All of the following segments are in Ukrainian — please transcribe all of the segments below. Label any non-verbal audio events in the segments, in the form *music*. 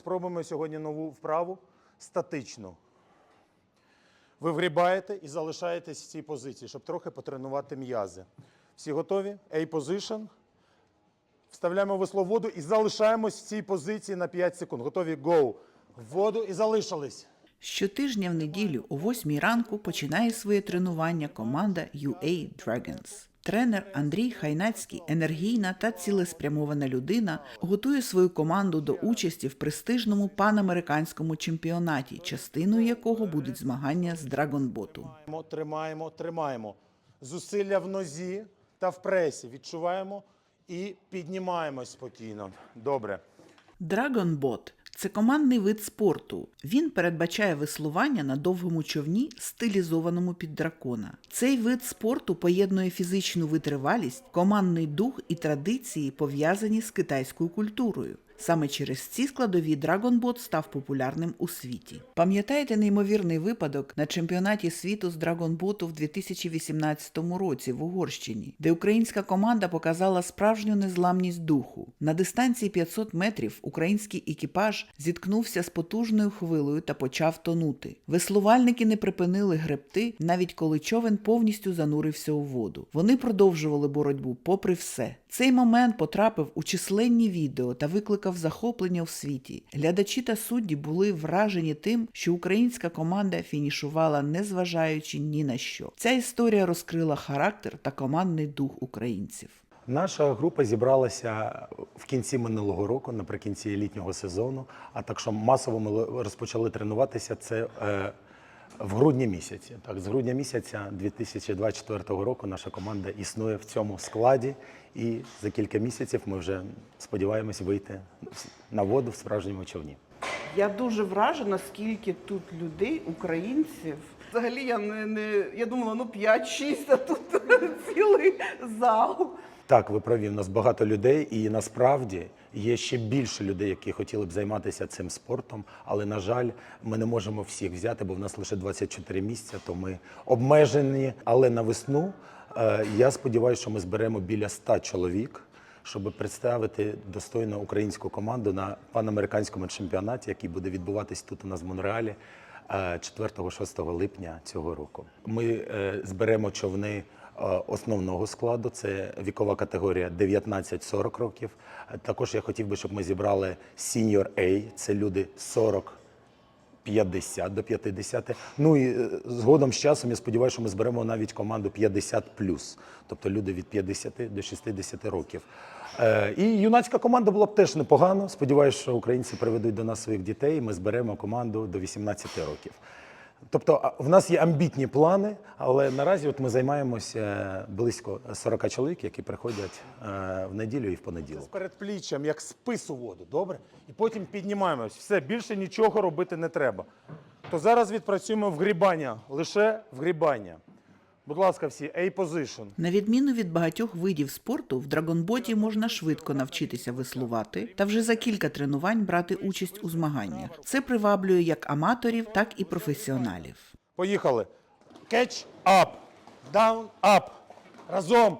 Спробуємо сьогодні нову вправу статичну. Ви вгрібаєте і залишаєтесь в цій позиції, щоб трохи потренувати м'язи. Всі готові? A-position. Вставляємо весло в воду і залишаємось в цій позиції на 5 секунд. Готові? Go. В воду і залишились. Щотижня в неділю о 8 ранку починає своє тренування команда UA Dragons. Тренер Андрій Хайнацький, енергійна та цілеспрямована людина, готує свою команду до участі в престижному панамериканському чемпіонаті, частиною якого будуть змагання з драгонботу. Тримаємо, тримаємо, тримаємо. Зусилля в нозі та в пресі. Відчуваємо і піднімаємось спокійно. Добре. Драгонбот це командний вид спорту. Він передбачає веслування на довгому човні, стилізованому під дракона. Цей вид спорту поєднує фізичну витривалість, командний дух і традиції, пов'язані з китайською культурою. Саме через ці складові Драгонбот став популярним у світі. Пам'ятаєте неймовірний випадок на чемпіонаті світу з Драгонботу в 2018 році в Угорщині, де українська команда показала справжню незламність духу. На дистанції 500 метрів український екіпаж зіткнувся з потужною хвилею та почав тонути. Веслувальники не припинили гребти, навіть коли човен повністю занурився у воду. Вони продовжували боротьбу попри все. Цей момент потрапив у численні відео та викликав захоплення у світі. Глядачі та судді були вражені тим, що українська команда фінішувала, незважаючи ні на що. Ця історія розкрила характер та командний дух українців. Наша група зібралася в кінці минулого року, наприкінці літнього сезону. А так що масово ми розпочали тренуватися це е, в грудні місяці. Так, з грудня місяця 2024 року наша команда існує в цьому складі, і за кілька місяців ми вже сподіваємось вийти на воду в справжньому човні. Я дуже вражена, скільки тут людей, українців. Взагалі я не, не я думала, ну 5-6, а тут *laughs* цілий зал. Так, ви праві, у нас багато людей, і насправді є ще більше людей, які хотіли б займатися цим спортом. Але, на жаль, ми не можемо всіх взяти, бо в нас лише 24 місця, то ми обмежені. Але на весну е, я сподіваюся, що ми зберемо біля 100 чоловік, щоб представити достойну українську команду на панамериканському чемпіонаті, який буде відбуватись тут у нас в Монреалі. е, 4-6 липня цього року ми е, зберемо човни е, основного складу. Це вікова категорія 19-40 років. Е, Також я хотів би, щоб ми зібрали Senior A, це люди 40 50 до 50. Ну і е, згодом з часом я сподіваюся, що ми зберемо навіть команду 50 тобто люди від 50 до 60 років. Е, І юнацька команда була б теж непогано. Сподіваюся, що українці приведуть до нас своїх дітей. Ми зберемо команду до 18 років. Тобто в нас є амбітні плани, але наразі от ми займаємося близько 40 чоловік, які приходять е, в неділю і в З понеділок. передпліччям, як спису воду, добре? І потім піднімаємось. Все, більше нічого робити не треба. То зараз відпрацюємо вгрібання, лише вгрібання. Будь ласка, всі, A-position. На відміну від багатьох видів спорту, в драгонботі можна швидко навчитися веслувати та вже за кілька тренувань брати участь у змаганнях. Це приваблює як аматорів, так і професіоналів. Поїхали. Catch up. Down, up. Разом.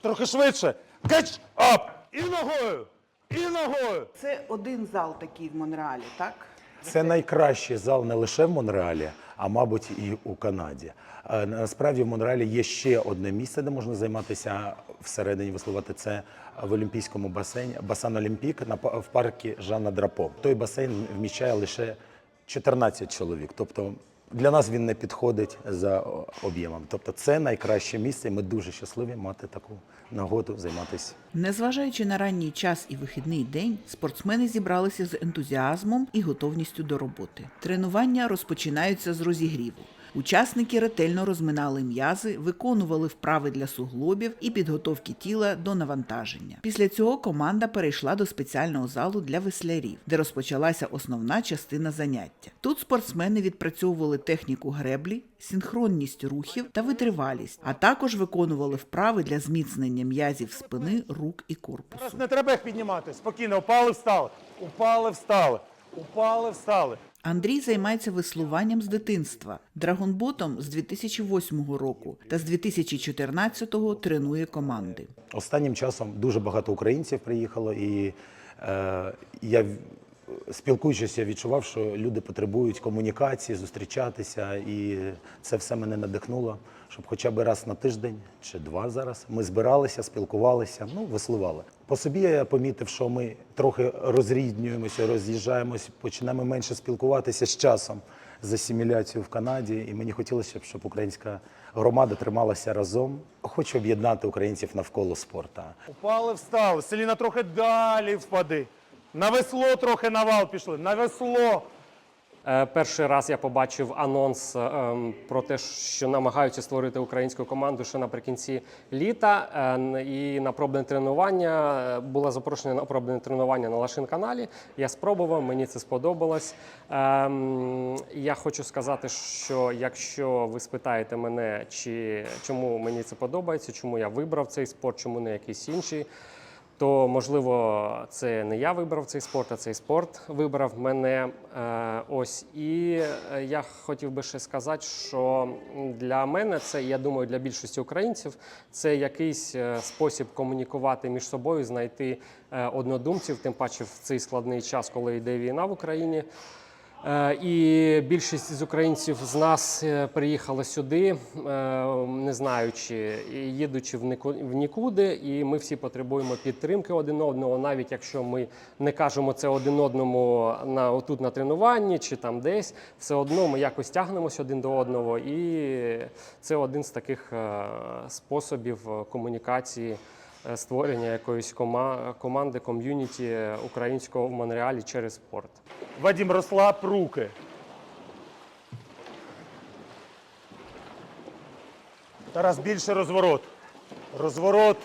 Трохи швидше. Catch up. І ногою. І ногою. Це один зал такий в Монреалі, так? Це найкращий зал не лише в Монреалі, а мабуть і у Канаді. Е, Насправді в Монреалі є ще одне місце, де можна займатися всередині веслувати. Це в Олімпійському басейні, Басан Олімпік на в парку Жанна Драпо. Той басейн вміщає лише 14 чоловік. Тобто для нас він не підходить за об'ємом. Тобто це найкраще місце, ми дуже щасливі мати таку нагоду займатися. Незважаючи на ранній час і вихідний день, спортсмени зібралися з ентузіазмом і готовністю до роботи. Тренування розпочинаються з розігріву. Учасники ретельно розминали м'язи, виконували вправи для суглобів і підготовки тіла до навантаження. Після цього команда перейшла до спеціального залу для веслярів, де розпочалася основна частина заняття. Тут спортсмени відпрацьовували техніку греблі, синхронність рухів та витривалість, а також виконували вправи для зміцнення м'язів спини, рук і корпусу. Не треба їх піднімати. Спокійно, упали, встали. Упали, встали. Упали, встали. Андрій займається веслуванням з дитинства, драгонботом з 2008 року та з 2014-го тренує команди. Останнім часом дуже багато українців приїхало, і е, я спілкуючись, я відчував, що люди потребують комунікації, зустрічатися, і це все мене надихнуло, щоб хоча б раз на тиждень чи два зараз ми збиралися, спілкувалися, ну, веслували. По собі я помітив, що ми трохи розріднюємося, роз'їжджаємося, починаємо менше спілкуватися з часом з асиміляцією в Канаді, і мені хотілося б, щоб українська громада трималася разом. Хочу об'єднати українців навколо спорту. Упали, встали. Селіна трохи далі впади. На весло трохи на вал пішли. На весло. Е, Перший раз я побачив анонс е, ем, про те, що намагаються створити українську команду ще наприкінці літа. Е, І на пробне тренування було запрошення на пробне тренування на Лашин каналі. Я спробував, мені це сподобалось. Ем, Я хочу сказати, що якщо ви спитаєте мене, чи чому мені це подобається, чому я вибрав цей спорт, чому не якийсь інший то можливо це не я вибрав цей спорт, а цей спорт вибрав мене. Е, ось і е, я хотів би ще сказати, що для мене це, я думаю, для більшості українців це якийсь е, спосіб комунікувати між собою, знайти однодумців, тим паче в цей складний час, коли йде війна в Україні. Е, І більшість з українців з нас е, приїхала сюди, е, не знаючи, їдучи в нікуди, і ми всі потребуємо підтримки один одного, навіть якщо ми не кажемо це один одному на отут на тренуванні чи там десь, все одно ми якось тягнемося один до одного, і це один з таких способів комунікації. Е, Створення якоїсь кома- команди ком'юніті українського в Монреалі через спорт. Вадім розслаб руки. Тарас, більше розворот. Розворот.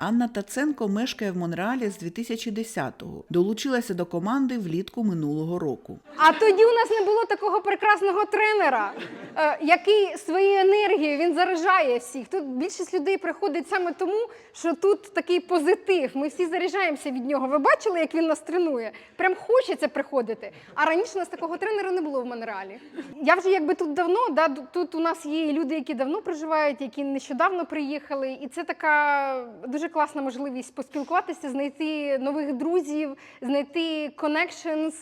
Анна Таценко мешкає в Монреалі з 2010-го. Долучилася до команди влітку минулого року. А тоді у нас не було такого прекрасного тренера, е, який своєю енергією він заряджає всіх. Тут більшість людей приходить саме тому, що тут такий позитив. Ми всі заряджаємося від нього. Ви бачили, як він нас тренує? Прям хочеться приходити. А раніше у нас такого тренера не було в Монреалі. Я вже якби тут давно, да, тут у нас є люди, які давно проживають, які нещодавно приїхали. І це така дуже класна можливість поспілкуватися, знайти нових друзів, знайти connections,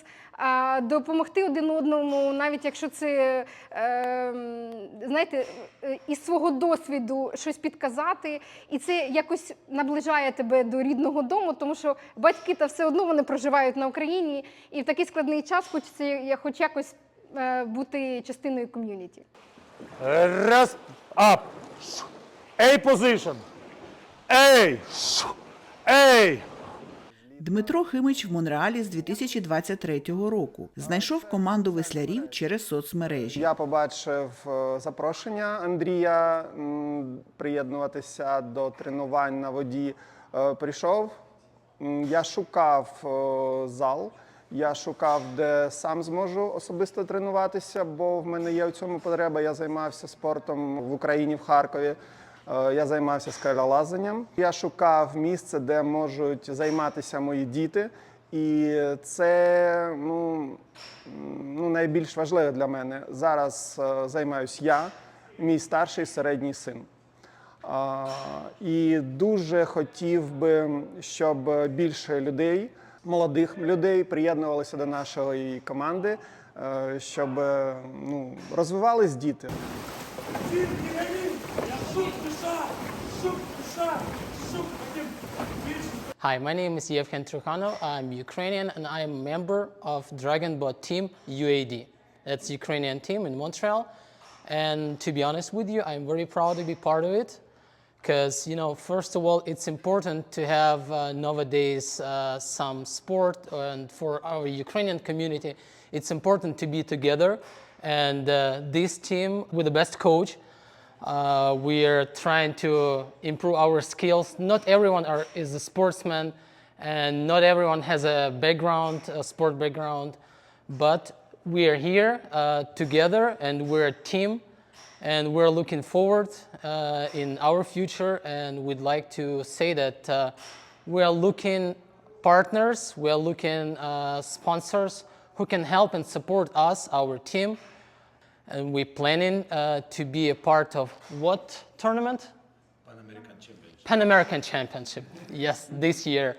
допомогти один одному, навіть якщо це е, знаєте, е, із свого досвіду щось підказати, і це якось наближає тебе до рідного дому, тому що батьки та все одно вони проживають на Україні, і в такий складний час хочеться хоч якось е, бути частиною ком'юніті. Раз. Ап. A position. Ей. Ей. Дмитро Химич в Монреалі з 2023 року. Знайшов команду веслярів через соцмережі. Я побачив е, запрошення Андрія приєднуватися до тренувань на воді. Е, Прийшов. Я шукав е, зал, я шукав, де сам зможу особисто тренуватися, бо в мене є в цьому потреба. Я займався спортом в Україні, в Харкові. Е, Я займався скелелазанням. Я шукав місце, де можуть займатися мої діти. І це ну, ну, найбільш важливе для мене. Зараз е, займаюся я, мій старший середній син. А, і дуже хотів би, щоб більше людей, молодих людей, приєднувалися до нашої команди, е, щоб е, ну, розвивались діти. Hi, my name is Yevhen Trukhanov. I'm Ukrainian and I'm a member of Dragonbot team UAD. That's Ukrainian team in Montreal. And to be honest with you, I'm very proud to be part of it. Because, you know, first of all, it's important to have uh, nowadays uh, some sport, and for our Ukrainian community, it's important to be together. And uh, this team, with the best coach, uh, we are trying to improve our skills. Not everyone are, is a sportsman, and not everyone has a background, a sport background. But we are here uh, together, and we're a team, and we're looking forward uh, in our future. And we'd like to say that uh, we are looking partners, we are looking uh, sponsors who can help and support us, our team and we're planning uh, to be a part of what tournament? Pan American Championship. Pan American Championship. Yes, this year.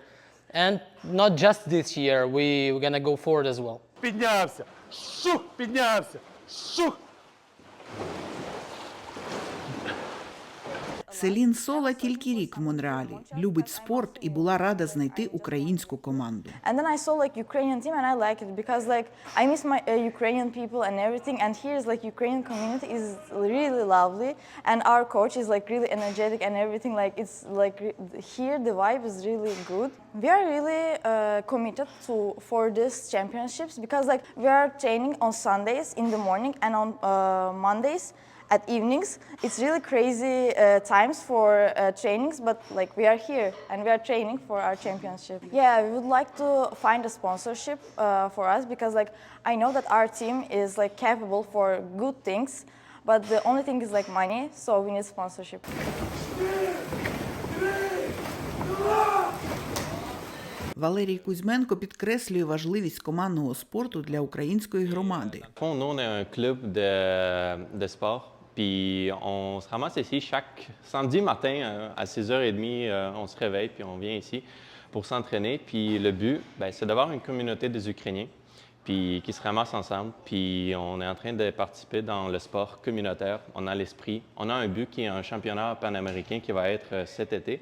And not just this year, we, we're gonna go forward as well. Піднявся. Шух, піднявся. Шух. Селін Сола тільки рік в Монреалі, любить спорт і була рада знайти українську команду. And then I saw like Ukrainian team and I like it because like I miss my uh, Ukrainian people and everything. And here is like Ukrainian community is really lovely, and our coach is like really energetic and everything. Like it's like re- here the vibe is really good. We are really uh, committed to for this championships because like we are training on Sundays in the morning and on uh, Mondays At evenings. It's really crazy uh, times for uh, trainings, but like we are here and we are training for our championship. Yeah, we would like to find a sponsorship uh, for us because like I know that our team is like capable for good things, but the only thing is like money, so we need sponsorship. Валерій Кузьменко підкреслює важливість командного спорту для української громади. Au fond, nous, on Puis on se ramasse ici chaque samedi matin euh, à 6h30. euh, on se réveille puis on vient ici pour s'entraîner. Puis le but, ben, c'est d'avoir une communauté des Ukrainiens puis qui se ramassent ensemble. Puis on est en train de participer dans le sport communautaire. On a l'esprit. On a un but qui est un championnat panaméricain qui va être euh, cet été.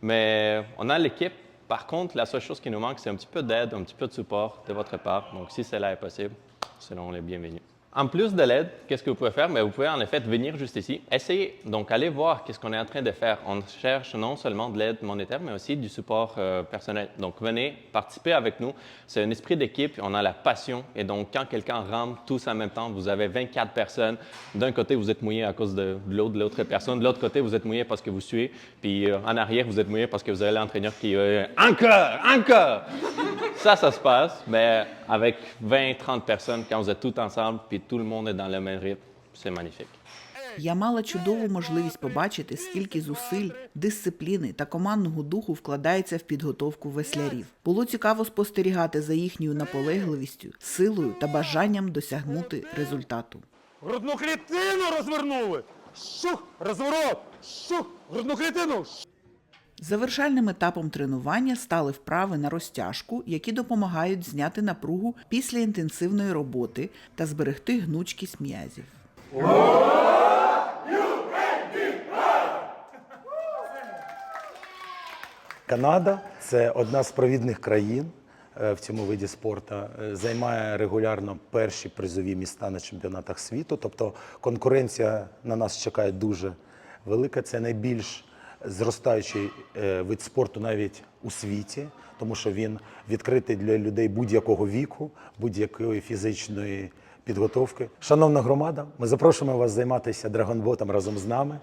Mais on a l'équipe. Par contre, la seule chose qui nous manque, c'est un petit peu d'aide, un petit peu de support de votre part. Donc, si cela est possible, selon les bienvenus. En plus de l'aide, qu'est-ce que vous pouvez faire? Mais vous pouvez en effet venir juste ici. Essayez, donc allez voir qu'est-ce qu'on est en train de faire. On cherche non seulement de l'aide monétaire, mais aussi du support euh, personnel. Donc venez participer avec nous. C'est un esprit d'équipe, on a la passion. Et donc quand quelqu'un rentre tous en même temps, vous avez 24 personnes. D'un côté, vous êtes mouillé à cause de l'eau de l'autre personne. De l'autre côté, vous êtes mouillé parce que vous suez. Puis euh, en arrière, vous êtes mouillé parce que vous avez l'entraîneur qui... euh, encore! Encore! Ça, ça se passe, mais avec 20, 30 personnes, quand vous êtes tous ensemble, puis tout le monde est dans le même rythme, c'est magnifique. Я мала чудову можливість побачити, скільки зусиль, дисципліни та командного духу вкладається в підготовку веслярів. Було цікаво спостерігати за їхньою наполегливістю, силою та бажанням досягнути результату. Грудну клітину розвернули. Шух, розворот. Шух, грудну клітину. Завершальним етапом тренування стали вправи на розтяжку, які допомагають зняти напругу після інтенсивної роботи та зберегти гнучкість м'язів. Канада це одна з провідних країн е, в цьому виді спорту. Е, Займає регулярно перші призові міста на чемпіонатах світу. Тобто конкуренція на нас чекає дуже велика. Це найбільш зростаючий е, вид спорту навіть у світі, тому що він відкритий для людей будь-якого віку, будь-якої фізичної підготовки. Шановна громада, ми запрошуємо вас займатися драгонботом разом з нами.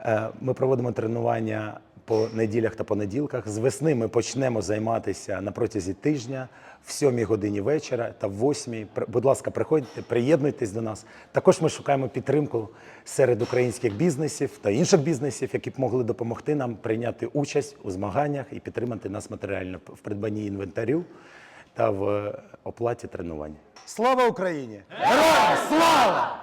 Е, Ми проводимо тренування по неділях та понеділках. З весни ми почнемо займатися на протязі тижня в 7 годині вечора та в 8. При- Будь ласка, приходьте, приєднуйтесь до нас. Також ми шукаємо підтримку серед українських бізнесів та інших бізнесів, які б могли допомогти нам прийняти участь у змаганнях і підтримати нас матеріально в придбанні інвентарю та в е, оплаті тренувань. Слава Україні! Героям слава!